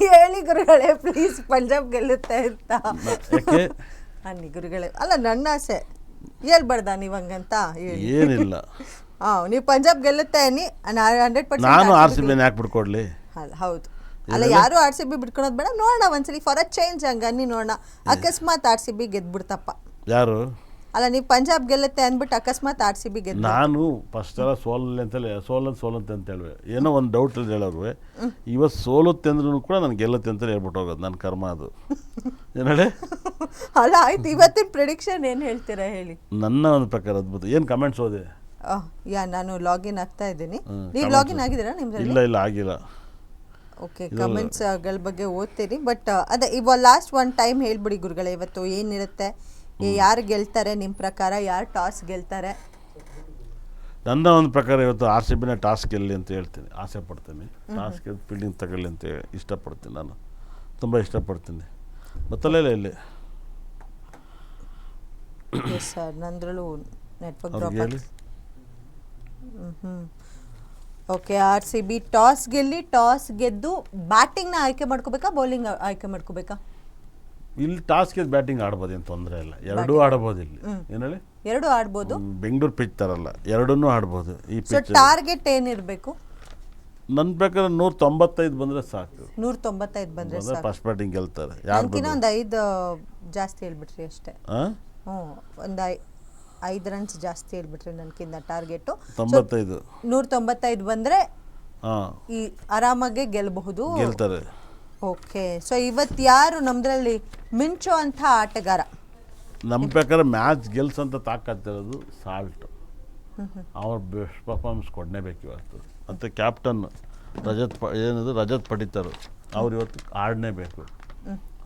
ಹೇಳಿ ಗುರುಗಳೇ ಪ್ಲೀಸ್ ಪಂಜಾಬ್ ಗೆಲ್ಲುತ್ತೆ ಅಂತ. ಯಾಕೆ? ಅನ್ನಿ ಗುರುಗಳೇ ಅಲ್ಲ ನನ್ನ ಆಸೆ ಹೇಳ್ಬಾರ್ದ ನೀವು ಹಂಗಂತ ಹೇಳಿ. ಏನಿಲ್ಲ. ಹಾ ನೀವು ಪಂಜಾಬ್ ಗೆಲ್ಲುತ್ತೆ ಅನ್ನಿ ಹಂಡ್ರೆಡ್ ನಾನು ಆರ್ ಸಿ ಬಿನ ಯಾಕೆ ಬಿಡ್ಕೊಡ್ಲಿ ಅಲ್ಲ ಹೌದು. ಅಲ್ಲ ಯಾರು ಆರ್ ಸಿ ಬಿ ಬಿಟ್ಕೊಳೋದು ಬೇಡ ನೋಡೋಣ ಒಂದ್ಸಲಿ ಫಾರ್ ಅ ಚೇಂಜ್ ಹಂಗ ಅನ್ನಿ ನೋಡೋಣ. ಅಕಸ್ಮಾತ್ ಆರ್ ಸಿ ಬಿ ಗೆದ್ಬಿಡ್ತಪ್ಪ. ಯಾರು? ಅಲ್ಲ ನೀವು ಪಂಜಾಬ್ ಗೆಲ್ಲುತ್ತೆ ಅಂದ್ಬಿಟ್ಟು ಅಕಸ್ಮಾತ್ ಆರ್ ಸಿ ಬಿ ಗೆದ್ದು. ನಾನು ಫಸ್ಟ್ ಎಲ್ಲ ಸೋಲಲ್ಲಿ ಅಂತಲೇ ಸೋಲಂತ ಸೋಲಂತೆ ಅಂತ ಹೇಳುವೆ. ಏನೋ ಒಂದು ಡೌಟ್ ಅಲ್ಲಿ ಹೇಳೋರು ಇವತ್ತು ಸೋಲುತ್ತೆ ಅಂದ್ರೂ ಕೂಡ ನಾನು ಗೆಲ್ಲುತ್ತೆ ಅಂತ ಹೇಳ್ಬಿಟ್ಟು ಹೋಗೋದು ನನ್ನ ಕರ್ಮ ಅದು. ಏನೇಳಿ ಅಲ್ಲ ಆಯ್ತು ಇವತ್ತಿನ ಪ್ರಿಡಿಕ್ಷನ್ ಏನು ಹೇಳ್ತೀರಾ ಹೇಳಿ? ನನ್ನ ಒಂದು ಪ್ರಕಾರ ಅದ್ಭುತ. ಏನು ಕಮೆಂಟ್ಸ್ ಓದಿ? ಯಾ ನಾನು ಲಾಗಿನ್ ಆಗ್ತಾ ಇದ್ದೀನಿ. ನೀವು ಲಾಗಿನ್ ಆಗಿದ್ದೀರಾ ನಿಮ್ಗೆ ಇಲ್ಲ ಇಲ್ಲ ಆಗಿಲ್ಲ. ಓಕೆ ಕಮೆಂಟ್ಸ್ಗಳ ಬಗ್ಗೆ ಓದ್ತೀರಿ. ಬಟ್ ಅದೇ ಇವಾಗ ಲಾಸ್ಟ್ ಒನ್ ಟೈಮ್ ಹೇಳ್ಬಿಡಿ ಗುರುಗಳೇ ಇವತ್ತು ಏನಿರುತ್ತೆ? ಯಾರು ಗೆಲ್ತಾರೆ ನಿಮ್ಮ ಪ್ರಕಾರ? ಯಾರು ಟಾಸ್ ಗೆಲ್ತಾರೆ? ನನ್ನ ಒಂದು ಪ್ರಕಾರ ಇವತ್ತು ಆರ್ ಸಿ ಬಿನ ಟಾಸ್ ಗೆಲ್ಲಿ ಅಂತ ಹೇಳ್ತೀನಿ. ಆಸೆ ಪಡ್ತೀನಿ. ಟಾಸ್ ಗೆದ್ದು ಫೀಲ್ಡಿಂಗ್ ತಗೊಳ್ಳಿ ಅಂತ ಹೇಳಿ ಇಷ್ಟಪಡ್ತೀನಿ ನಾನು. ತುಂಬ ಇಷ್ಟಪಡ್ತೀನಿ. ಗೊತ್ತಲ್ಲ ಇಲ್ಲ ಸರ್ ನಂದ್ರಲ್ಲೂ ನೆಟ್ವರ್ಕ್ ಡ್ರಾಪ್ ಹೇಳಿ. Okay R C B toss ಗೆಲ್ಲಿ toss ಗೆದ್ದು ಬ್ಯಾಟಿಂಗ್ನ ಆಯ್ಕೆ ಮಾಡ್ಕೋಬೇಕಾ ಬೌಲಿಂಗ್ ಆಯ್ಕೆ ಮಾಡ್ಕೋಬೇಕಾ? ಇಲ್ಲಿ ಟಾಸ್ಗೆ ಬ್ಯಾಟಿಂಗ್ ಆಡ್ಬೋದು ಏನು ತೊಂದರೆ ಇಲ್ಲ. ಎರಡೂ ಆಡ್ಬೋದು ಇಲ್ಲಿ. ಏನು ಹೇಳಿ? ಎರಡು ಆಡ್ಬೋದು. ಬೆಂಗಳೂರು ಪಿಚ್ ತರಲ್ಲ. ಎರಡನ್ನೂ ಆಡ್ಬೋದು ಈ ಸೊ ಪಿಚ್ ಟಾರ್ಗೆಟ್ ಏನಿರಬೇಕು ನನ್ನ ಪ್ರಕಾರ ನೂರ ತೊಂಬತ್ತೈದು ಬಂದರೆ ಸಾಕು. ನೂರ ತೊಂಬತ್ತೈದು ಬಂದ್ರೆ ಬಂದರೆ ಸಾಕು. ಫಸ್ಟ್ ಬ್ಯಾಟಿಂಗ್ ಗೆಲ್ತಾರೆ. ಯಾರು ಒಂದು ಐದು ಜಾಸ್ತಿ ಹೇಳ್ಬಿಟ್ರಿ ಅಷ್ಟೇ. ಹಾಂ ಹ್ಞೂ ಒಂದು ಐ ಐದು ರನ್ಸ್ ಜಾಸ್ತಿ ಹೇಳ್ಬಿಟ್ರಿ ನನ್ಕಿಂತ ಟಾರ್ಗೆಟು ತೊಂಬತ್ತೈದು ನೂರ ತೊಂಬತ್ತೈದು. ಬಂದ್ರೆ ಹಾಂ. ಈ ಆರಾಮಾಗೆ ಗೆಲ್ಲಬಹುದು ಗೆಲ್ತಾರೆ. ಓಕೆ. ಸೊ ಇವತ್ತು ಯಾರು ನಮ್ಮದ್ರಲ್ಲಿ ಮಿಂಚೋ ಅಂತ ಆಟಗಾರ? ನಮ್ಮ ಪ್ರಕಾರ ಮ್ಯಾಚ್ ಗೆಲ್ಸಂತ ತಾಕತ್ತಿರೋದು ಸಾಲ್ಟ್. ಅವ್ರ ಬೆಸ್ಟ್ ಪರ್ಫಾರ್ಮೆನ್ಸ್ ಕೊಡಲೇಬೇಕು ಇವತ್ತು. ಮತ್ತು ಕ್ಯಾಪ್ಟನ್ ರಜತ್ ಪ ಏನದು ರಜತ್ ಪಡಿತರು. ಅವ್ರು ಇವತ್ತು ಆಡಲೇಬೇಕು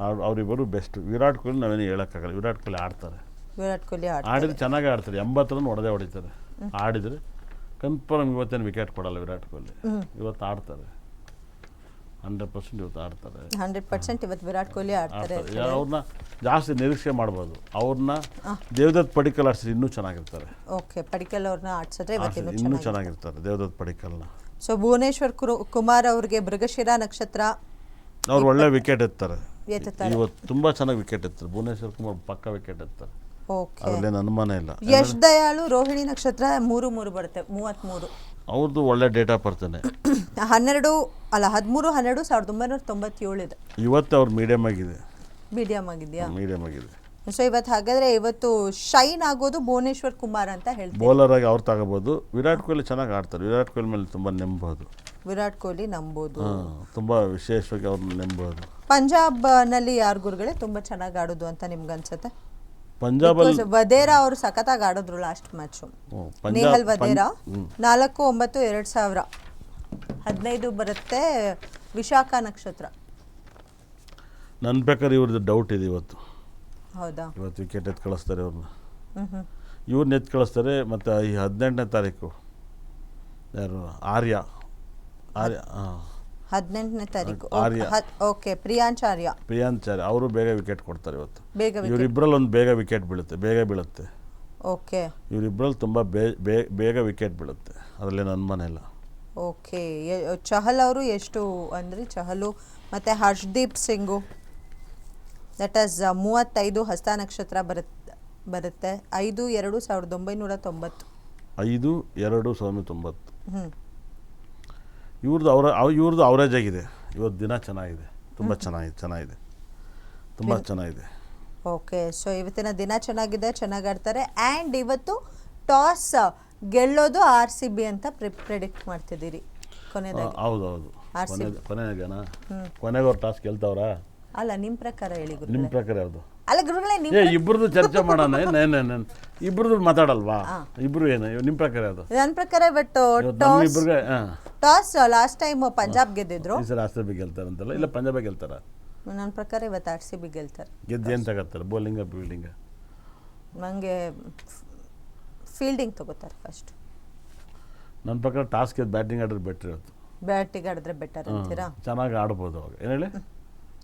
ಅವ್ರು ಅವರಿಬ್ಬರು ಬೆಸ್ಟ್ ವಿರಾಟ್ ಕೊಹ್ಲಿ ನಾವೇನು ಹೇಳೋಕ್ಕಾಗಲ್ಲ. ವಿರಾಟ್ ಕೊಹ್ಲಿ ಆಡ್ತಾರೆ. ವಿರಾಟ್ ಕೊಹ್ಲಿ ಆಟ ಆಡಿದ್ರೆ ಚೆನ್ನಾಗಿ ಆಡ್ತಾರೆ. ಎಂಬತ್ತು ರನ್ ಹೊಡೆದೇ ಹೊಡಿತಾರೆ. ಆಡಿದರೆ ಕನ್ಫರ್ಮ್ ಇವತ್ತೇನು ವಿಕೆಟ್ ಕೊಡಲ್ಲ ವಿರಾಟ್ ಕೊಹ್ಲಿ. ಇವತ್ತು ಆಡ್ತಾರೆ. ಹಂಡ್ರೆಡ್ ಪರ್ಸೆಂಟ್ ಇವತ್ತು ಆಡ್ತಾರೆ. ಹಂಡ್ರೆಡ್ ಪರ್ಸೆಂಟ್ ಇವತ್ತು ವಿರಾಟ್ ಕೊಹ್ಲಿ ಆಡ್ತಾರೆ. ಅವ್ರನ್ನ ಜಾಸ್ತಿ ನಿರೀಕ್ಷೆ ಮಾಡ್ಬೋದು ಅವ್ರನ್ನ ದೇವದತ್ ಪಡಿಕಲ್ ಆಡ್ಸಿದ್ರೆ ಇನ್ನೂ ಚೆನ್ನಾಗಿರ್ತಾರೆ. ಓಕೆ ಪಡಿಕಲ್ ಅವ್ರನ್ನ ಆಡ್ಸಿದ್ರೆ ಇವತ್ತು ಇನ್ನೂ ಚೆನ್ನಾಗಿರ್ತಾರೆ. ದೇವದತ್ ಪಡಿಕಲ್ನ. ಸೊ ಭುವನೇಶ್ವರ್ ಕುಮಾರ್ ಅವ್ರಿಗೆ ಮೃಗಶಿರ ನಕ್ಷತ್ರ ಅವ್ರು ಒಳ್ಳೆ ವಿಕೆಟ್ ಎತ್ತಾರೆ. ಇವತ್ತು ತುಂಬಾ ಚೆನ್ನಾಗಿ ವಿಕೆಟ್ ಎತ್ತಾರೆ. ಭುವನೇಶ್ವರ್ ಕುಮಾರ್ ಪಕ್ಕ ವಿಕೆಟ್ ಎತ್ತಾರೆ. ಓಕೆ. ಅದರಲ್ಲೇನು ಅನುಮಾನ ಇಲ್ಲ. ಯಶ್ ದಯಾಳು ರೋಹಿಣಿ ನಕ್ಷತ್ರ ಮೂರು ಮೂರು ಬರುತ್ತೆ ಮೂವತ್ತ್ಮೂರು ಅವ್ರದ್ದು ಒಳ್ಳೆ ಡೇಟಾ ಬರ್ತೇನೆ. ಹನ್ನೆರಡು ಅಲ್ಲ ಹದಿಮೂರು ಹನ್ನೆರಡು ಸಾವಿರದ ಒಂಬೈನೂರ ತೊಂಬತ್ತೇಳು ಇದೆ. ಇವತ್ತು ಅವ್ರ ಮೀಡಿಯಮ್ ಆಗಿದೆ. ಮೀಡಿಯಂ ಆಗಿದೆಯಾ? ಮೀಡಿಯಮ್ ಆಗಿದೆ. ಸೊ ಇವತ್ತು ಹಾಗಾದ್ರೆ ಇವತ್ತು ಶೈನ್ ಆಗೋದು ಭುವನೇಶ್ವರ್ ಕುಮಾರ್ ಅಂತ ಹೇಳಿ ಬೌಲರ್ ಆಗಿ ಅವ್ರು ತಗೋಬೋದು. ವಿರಾಟ್ ಕೊಹ್ಲಿ ಚೆನ್ನಾಗಿ ಆಡ್ತಾರೆ. ವಿರಾಟ್ ಕೊಹ್ಲಿ ಮೇಲೆ ತುಂಬ ನೆಂಬೋದು. ವಿರಾಟ್ ಕೊಹ್ಲಿ ನಂಬೋದು. ತುಂಬ ವಿಶೇಷವಾಗಿ ಅವ್ರನ್ನ ನೆಂಬೋದು. ಪಂಜಾಬ್ನಲ್ಲಿ ಯಾರು ಗುರುಗಳೇ ತುಂಬ ಚೆನ್ನಾಗಿ ಆಡೋದು ಅಂತ ನಿಮ್ಗೆ ಅನ್ಸುತ್ತೆ ಪಂಜಾಬಲ್ಲಿ ವದೇರಾ ಅವರು ಸಖತ್ತಾಗಿ ಆಡಿದ್ರು ಲಾಸ್ಟ್ ಮ್ಯಾಚು ನೇಹಲ್ ವದೇರಾ. ನಾಲ್ಕು ಒಂಬತ್ತು ಎರಡು ಸಾವಿರ. ಹದಿನೈದು ಬರುತ್ತೆ ವಿಶಾಖ ನಕ್ಷತ್ರ. ನನ್ನ ಪ್ರಕಾರ ಇವ್ರದ್ದು ಡೌಟ್ ಇದೆ ಇವತ್ತು. ಹೌದಾ? ಇವತ್ತು ವಿಕೆಟ್ ಎತ್ ಕಳಿಸ್ತಾರೆ ಅವ್ರನ್ನ ಇವ್ರನ್ನ ಎತ್ತು ಕಳಿಸ್ತಾರೆ ಮತ್ತು ಈ ಹದಿನೆಂಟನೇ ತಾರೀಕು. ಯಾರು? ಆರ್ಯ. ಆರ್ಯ ಹಾಂ. ಹದಿನೆಂಟನೇ ತಾರೀಕು. ಆರ್ಯ. ಓಕೆ ಪ್ರಿಯಾಂಚಾರ್ಯ. ಪ್ರಿಯಾಂಚಾರ್ಯ ಅವರು ಬೇಗ ವಿಕೆಟ್ ಕೊಡ್ತಾರೆ ಇವತ್ತು. ಬೇಗ ಇವರಿಬ್ಬರಲ್ಲಿ ಒಂದು ಬೇಗ ವಿಕೆಟ್ ಬೀಳುತ್ತೆ ಬೇಗ ಬೀಳುತ್ತೆ. ಓಕೆ. ಇವರಿಬ್ಬರಲ್ಲಿ ತುಂಬ ಬೇಗ ವಿಕೆಟ್ ಬೀಳುತ್ತೆ ಅದರಲ್ಲೇನು ಅನುಮಾನ ಇಲ್ಲ. ಓಕೆ ಚಹಲ್ ಅವರು ಎಷ್ಟು ಅಂದರೆ ಚಹಲು ಮತ್ತು ಹರ್ಷದೀಪ್ ಸಿಂಗು. ದಟ್ ಆಸ್ ಮೂವತ್ತೈದು ಹಸ್ತ ನಕ್ಷತ್ರ ಬರುತ್ತೆ ಬರುತ್ತೆ. ಐದು ಎರಡು ಸಾವಿರದ ಒಂಬೈನೂರ ತೊಂಬತ್ತು. ಐದು ಎರಡು ಸಾವಿರದ ತೊಂಬತ್ತು ಹ್ಞೂ ಇವ್ರದ್ದು ಅವರ ಇವ್ರದ್ದು ಅವರೇಜ್ ಆಗಿದೆ. ಇವತ್ತು ದಿನ ಚೆನ್ನಾಗಿದೆ. ತುಂಬ ಚೆನ್ನಾಗಿದೆ ಚೆನ್ನಾಗಿದೆ. ತುಂಬ ಚೆನ್ನಾಗಿದೆ. ಓಕೆ ಸೊ ಇವತ್ತಿನ ದಿನ ಚೆನ್ನಾಗಿದೆ ಚೆನ್ನಾಗಿ ಆಡ್ತಾರೆ. ಆ್ಯಂಡ್ ಇವತ್ತು ಟಾಸ್ ಗೆಲ್ಲೋದು ಆರ್ ಸಿ ಬಿ ಅಂತ ಪ್ರಿಡಿಕ್ಟ್ ಮಾಡ್ತಿದ್ದೀರಿ ಕೊನೆಯದಾಗಿ ಹೌದು ಹೌದು RCB. ಕೊನೆ ಕೊನೆಗೇನ ಕೊನೆಗೆ ಅವ್ರು ಟಾಸ್ ಗೆಲ್ತಾವ್ರಾ? ಅಲ್ಲ ನಿಮ್ಮ ಪ್ರಕಾರ ಹೇಳಿ ನಿಮ್ಮ ಪ್ರಕಾರ ಯಾವುದು? ಅಲ್ಲ ಗುರುಗಳೇ ನಿಮ್ಮ ಏ ಇಬ್ರದ್ದು ಚರ್ಚೆ ಮಾಡೋಣ. ನೇನೆ ಇಬ್ರದ್ದು ಮಾತಾಡಲ್ವಾ? ಇಬ್ರು ಏನು? ನಿಮ್ಮ ಪ್ರಕಾರ ಅದು ನನ್ನ ಪ್ರಕಾರ ಬಟ್ ಇವತ್ತು ನಮ್ಮ ಟಾಸ್ ಇಬ್ರಿಗೆ ಹಾಂ. ಟಾಸ್ ಲಾಸ್ಟ್ ಟೈಮ್ ಪಂಜಾಬ್ ಗೆದ್ದಿದ್ರು. ಈ ಸಲ ಆರ್ ಸಿ ಬಿ ಗೆಲ್ತಾರಂತಲ್ಲ? ಇಲ್ಲ ಪಂಜಾಬ್ ಗೆಲ್ತಾರ? ನನ್ನ ಪ್ರಕಾರ ಇವತ್ತು ಆರ್ ಸಿ ಬಿ ಗೆಲ್ತಾರೆ. ಗೆದ್ದು ಏನು ತಗೋತಾರೆ? ಬೌಲಿಂಗ ಫೀಲ್ಡಿಂಗ ನನಗೆ ಫೀಲ್ಡಿಂಗ್ ತಗೋತಾರೆ ಫಸ್ಟ್ ನನ್ನ ಪ್ರಕಾರ ಟಾಸ್ ಗೆದ್ದು ಬ್ಯಾಟಿಂಗ್ ಆಡಿದ್ರೆ ಬೆಟ್ರ್ ಇವತ್ತು. ಬ್ಯಾಟಿಂಗ್ ಆಡಿದ್ರೆ ಬೆಟರ್ ಅಂತೀರಾ? ಚೆನ್ನಾಗಿ ಆಡ್ಬೋದು ಅವಾಗ. ಏನು ಹೇಳಿ?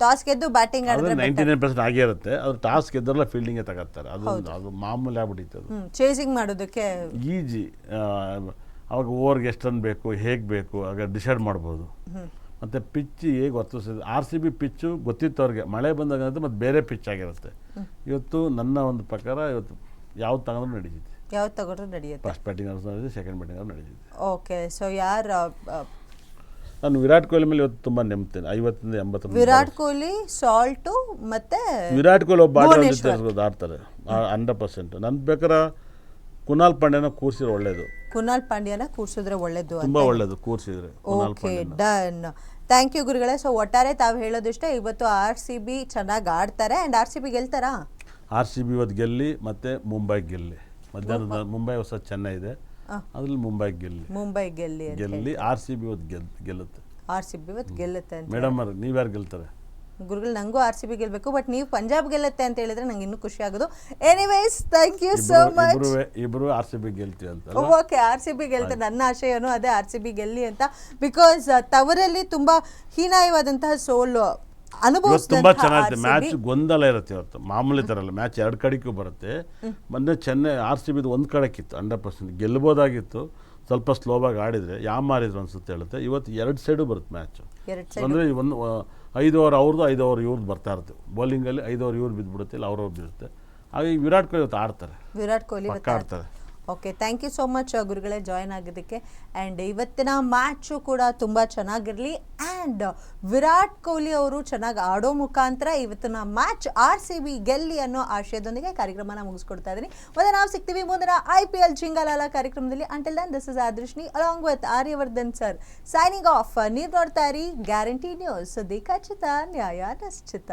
ಟಾಸ್ ಗೆದ್ದು ಬ್ಯಾಟಿಂಗ್ ಅದು ಆಡಿದ್ರೆ ನೈಂಟಿ ನೈನ್ ಪರ್ಸೆಂಟ್ ಆಗೇ ಇರುತ್ತೆ. ಅದು ಟಾಸ್ ಗೆದ್ದರಲ್ಲ ಫೀಲ್ಡಿಂಗೇ ತಗೋತಾರೆ ಅದು ಅದು ಮಾಮೂಲಿ ಆಗ್ಬಿಟ್ಟಿತ್ತು ಅದು. ಚೇಸಿಂಗ್ ಮಾಡೋದಕ್ಕೆ ಈಜಿ ಅವಾಗ ಓವರ್ಗೆ ಎಷ್ಟು ರನ್ ಬೇಕು ಹೇಗೆ ಬೇಕು ಆಗ ಡಿಸೈಡ್ ಮಾಡ್ಬೋದು. ಮತ್ತೆ ಪಿಚ್ ಹೇಗೆ ವರ್ತಿಸೋದು ಆರ್ ಸಿ ಬಿ ಪಿಚ್ಚು ಗೊತ್ತಿತ್ತು ಅವ್ರಿಗೆ. ಮಳೆ ಬಂದಾಗ ಮತ್ತೆ ಬೇರೆ ಪಿಚ್ ಆಗಿರುತ್ತೆ. ಇವತ್ತು ನನ್ನ ಒಂದು ಪ್ರಕಾರ ಇವತ್ತು ಯಾವ್ದು ತಗೊಂಡ್ರು ನಡೀತಿದೆ ಯಾವ್ದು ತಗೊಂಡ್ರು ನಡೆಯುತ್ತೆ. ಫಸ್ಟ್ ಬ್ಯಾಟಿಂಗ್ ಸೆಕೆಂಡ್ ಬ್ಯಾಟಿಂಗ್ ನಡೀತಿದೆ ಓಕೆ ಸೊ ಯಾರು ನಾನು ವಿರಾಟ್ ಕೊಹ್ಲಿ ಮೇಲೆ ಇವತ್ತು ತುಂಬಾ ನೆಮ್ತೇನೆ ಐವತ್ತರಿಂದ ಎಂಬತ್ತು ವಿರಾಟ್ ಕೊಹ್ಲಿ ಸಾಲ್ಟು ಮತ್ತೆ ವಿರಾಟ್ ಕೊಹ್ಲಿ ಒಬ್ಬ. ಆಡ್ತಾರೆ. ಹಂಡ್ರೆಡ್ ಪರ್ಸೆಂಟ್ ನನ್ನ ಬೇಕಾದ್ರೆ ಕುನಾಲ್ ಪಾಂಡ್ಯನ ಕೂರ್ಸಿದ್ರೆ ಒಳ್ಳೇದು. ಕುನಾಲ್ ಪಾಂಡ್ಯನ ಕೂರ್ಸಿದ್ರೆ ಒಳ್ಳೇದು ತುಂಬಾ ಒಳ್ಳೇದು ಕೂರ್ಸಿದ್ರೆ ಓಕೆ ಡನ್ ಥ್ಯಾಂಕ್ ಯು ಗುರುಗಳೇ. ಸೊ ಒಟ್ಟಾರೆ ತಾವು ಹೇಳೋದಿಷ್ಟೇ ಇವತ್ತು ಆರ್ ಸಿ ಬಿ ಚೆನ್ನಾಗಿ ಆಡ್ತಾರೆ. ಆ್ಯಂಡ್ ಆರ್ ಸಿ ಬಿ ಗೆಲ್ತಾರಾ? ಆರ್ ಸಿ ಬಿ ಇವತ್ತು ಗೆಲ್ಲಿ ಮತ್ತು ಮುಂಬೈ ಗೆಲ್ಲಿ. ಮಧ್ಯಾಹ್ನದ ಮುಂಬೈ ಹೊಸ ಚೆನ್ನೈ ಇದೆ. ಅದ್ರಲ್ಲಿ ಮುಂಬೈ ಗೆಲ್ಲಿ. ಮುಂಬೈ ಗೆಲ್ಲಿ ಗೆಲ್ಲಿ ಆರ್ ಸಿ ಬಿ ಇವತ್ತು ಗೆಲ್ ಗೆಲ್ಲುತ್ತೆ. ಆರ್ ಸಿ ಬಿ ಇವತ್ತು ಗೆಲ್ಲುತ್ತೆ ಅಂತ ಮೇಡಮ್ ಅವ್ರು ನೀವ್ಯಾರು ಗೆಲ್ತಾರೆ? ಗುರುಗಳು ನನಗೂ ಆರ್ ಸಿ ಬಿ ಗೆಲ್ಲಬೇಕು ಬಟ್ ನೀವು ಪಂಜಾಬ್ ಗೆಲ್ಲುತ್ತೆ ಅಂತ ಹೇಳಿದ್ರೆ ನಂಗೆ ಇನ್ನೂ ಖುಷಿ ಆಗೋದು. Anyways thank you so much ಇಬ್ರು ಇಬ್ರು ಆರ್ ಸಿ ಬಿ ಗೆಲ್ತೀವಿ ಅಂತ ಓಕೆ ಆರ್ ಸಿ ಬಿ ಗೆಲ್ತೆ ನನ್ನ ಆಶಯನೂ ಅದೇ ಆರ್ ಸಿ ಬಿ ಗೆಲ್ಲಿ ಅಂತ. ಬಿಕಾಸ್ ತವರಲ್ಲಿ ತುಂಬ ಹೀನಾಯವಾದಂತಹ ಸೋಲು ತುಂಬಾ ಚೆನ್ನಾಗಿದೆ. ಮ್ಯಾಚ್ ಗೊಂದಲ ಇರುತ್ತೆ ಇವತ್ತು. ಮಾಮೂಲಿ ಥರ ಅಲ್ಲ. ಮ್ಯಾಚ್ ಎರಡು ಕಡೆಗೂ ಬರುತ್ತೆ. ಮೊನ್ನೆ ಚೆನ್ನೈ ಆರ್ ಸಿ ಬಿದು ಒಂದು ಕಡೆಕ್ಕಿತ್ತು ಹಂಡ್ರೆಡ್ ಪರ್ಸೆಂಟ್ ಗೆಲ್ಬೋದಾಗಿತ್ತು ಸ್ವಲ್ಪ ಸ್ಲೋವಾಗಿ ಆಡಿದರೆ ಯಾವ ಮಾರಿದ್ರು ಅನ್ಸುತ್ತೆ ಹೇಳುತ್ತೆ. ಇವತ್ತು ಎರಡು ಸೈಡು ಬರುತ್ತೆ ಮ್ಯಾಚ್. ಅಂದರೆ ಒಂದು ಐದು ಓವರ್ ಅವ್ರದ್ದು ಐದು ಓವರ್ ಇವ್ರದ್ದು ಬರ್ತಾ ಇರುತ್ತೆ. ಬೌಲಿಂಗಲ್ಲಿ ಐದು ಓವರ್ ಇವ್ರು ಬಿದ್ದುಬಿಡುತ್ತೆ ಇಲ್ಲ ಅವ್ರವ್ರು ಬಿರುತ್ತೆ ಹಾಗಾಗಿ ವಿರಾಟ್ ಕೊಹ್ಲಿ ಇವತ್ತು ಆಡ್ತಾರೆ. ವಿರಾಟ್ ಕೊಹ್ಲಿ ಆಡ್ತಾರೆ. Okay thank you so much ಗುರುಗಳೇ ಜಾಯ್ನ್ ಆಗಿದ್ದಕ್ಕೆ. ಆ್ಯಂಡ್ ಇವತ್ತಿನ ಮ್ಯಾಚು ಕೂಡ ತುಂಬ ಚೆನ್ನಾಗಿರಲಿ. ಆ್ಯಂಡ್ ವಿರಾಟ್ ಕೊಹ್ಲಿ ಅವರು ಚೆನ್ನಾಗಿ ಆಡೋ ಮುಖಾಂತರ ಇವತ್ತಿನ ಮ್ಯಾಚ್ ಆರ್ ಸಿ ಬಿ ಗೆಲ್ಲಿ ಅನ್ನೋ ಆಶಯದೊಂದಿಗೆ ಕಾರ್ಯಕ್ರಮನ ಮುಗಿಸ್ಕೊಡ್ತಾ ಇದ್ದೀನಿ ಮತ್ತೆ ನಾವು ಸಿಗ್ತೀವಿ ಮುಂದಿನ ಐ ಪಿ ಎಲ್ ಜಿಂಗಾಲಾಲ ಕಾರ್ಯಕ್ರಮದಲ್ಲಿ. Until then this is Adrishni along with Aryavardhan sir signing off ನೀವು ನೋಡ್ತಾ ಇರಿ ಗ್ಯಾರಂಟಿ ನ್ಯೂಸ್ ದಿ ಖಚಿತ ನ್ಯಾಯ ನಿಶ್ಚಿತ.